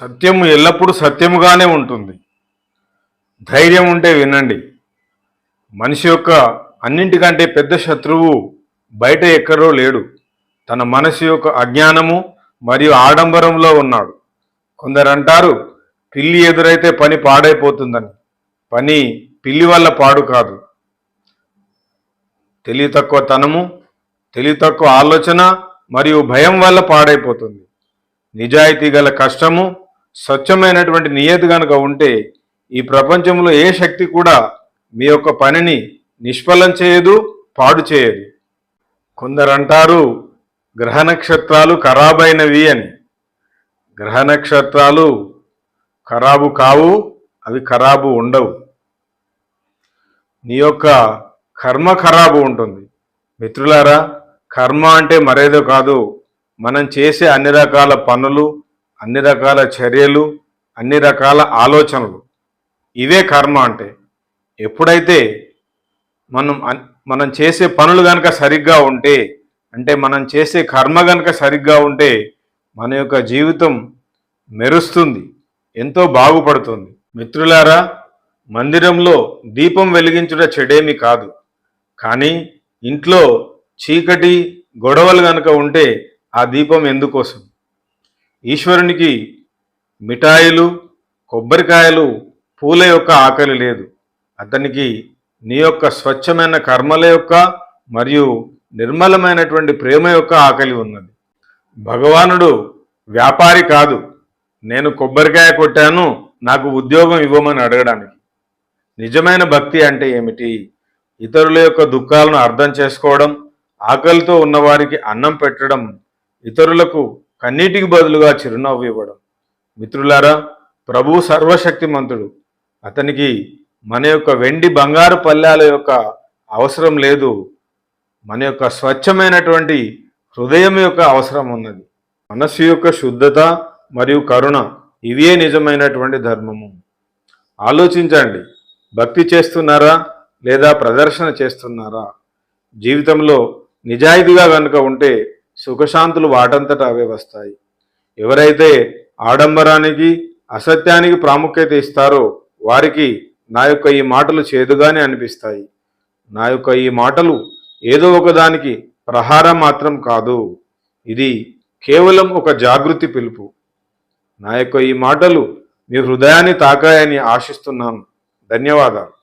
సత్యము ఎల్లప్పుడూ సత్యముగానే ఉంటుంది. ధైర్యం ఉంటే వినండి. మనిషి యొక్క అన్నింటికంటే పెద్ద శత్రువు బయట ఎక్కడో లేడు. తన మనసు యొక్క అజ్ఞానము మరియు ఆడంబరంలో ఉన్నాడు. కొందరు అంటారు పిల్లి ఎదురైతే పని పాడైపోతుందని. పని పిల్లి వల్ల పాడు కాదు. తెలివి తక్కువ తనము తెలివి తక్కువ ఆలోచన మరియు భయం వల్ల పాడైపోతుంది. నిజాయితీ గల కష్టము స్వచ్ఛమైనటువంటి నియతి కనుక ఉంటే ఈ ప్రపంచంలో ఏ శక్తి కూడా మీ యొక్క పనిని నిష్ఫలం చేయదు పాడు చేయదు. కొందరు అంటారు గ్రహ నక్షత్రాలు ఖరాబైనవి అని. గ్రహ నక్షత్రాలు ఖరాబు కావు అవి ఖరాబు ఉండవు. నీ యొక్క కర్మ ఖరాబు ఉంటుంది. మిత్రులారా కర్మ అంటే మరేదో కాదు. మనం చేసే అన్ని రకాల పనులు అన్ని రకాల చర్యలు అన్ని రకాల ఆలోచనలు. ఇవే కర్మ అంటే. ఎప్పుడైతే మనం మనం చేసే పనులు కనుక సరిగ్గా ఉంటే అంటే మనం చేసే కర్మ కనుక సరిగ్గా ఉంటే మన యొక్క జీవితం మెరుస్తుంది ఎంతో బాగుపడుతుంది. మిత్రులారా మందిరంలో దీపం వెలిగించుట చెడేమి కాదు. కానీ ఇంట్లో చీకటి గొడవలు కనుక ఉంటే ఆ దీపం ఎందుకోసం? ఈశ్వరునికి మిఠాయిలు కొబ్బరికాయలు పూల యొక్క ఆకలి లేదు. అతనికి నీ యొక్క స్వచ్ఛమైన కర్మల యొక్క మరియు నిర్మలమైనటువంటి ప్రేమ యొక్క ఆకలి ఉన్నది. భగవానుడు వ్యాపారి కాదు. నేను కొబ్బరికాయ కొట్టాను నాకు ఉద్యోగం ఇవ్వమని అడగడానికి. నిజమైన భక్తి అంటే ఏమిటి? ఇతరుల యొక్క దుఃఖాలను అర్థం చేసుకోవడం ఆకలితో ఉన్నవారికి అన్నం పెట్టడం ఇతరులకు కన్నీటికి బదులుగా చిరునవ్వు ఇవ్వడం. మిత్రులారా ప్రభు సర్వశక్తిమంతుడు. అతనికి మన యొక్క వెండి బంగారు పల్లాల యొక్క అవసరం లేదు. మన యొక్క స్వచ్ఛమైనటువంటి హృదయం యొక్క అవసరం ఉన్నది. మనస్సు యొక్క శుద్ధత మరియు కరుణ ఇవే నిజమైనటువంటి ధర్మము. ఆలోచించండి. భక్తి చేస్తున్నారా? లేదా ప్రదర్శన చేస్తున్నారా? జీవితంలో నిజాయితీగా కనుక ఉంటే సుఖశాంతులు వాటంతట అవే వస్తాయి. ఎవరైతే ఆడంబరానికి అసత్యానికి ప్రాముఖ్యత ఇస్తారో వారికి నా యొక్క ఈ మాటలు చేదుగానే అనిపిస్తాయి. నా యొక్క ఈ మాటలు ఏదో ఒకదానికి ప్రహారం మాత్రం కాదు. ఇది కేవలం ఒక జాగృతి పిలుపు. నా యొక్క ఈ మాటలు మీ హృదయాన్ని తాకాయని ఆశిస్తున్నాను. ధన్యవాదాలు.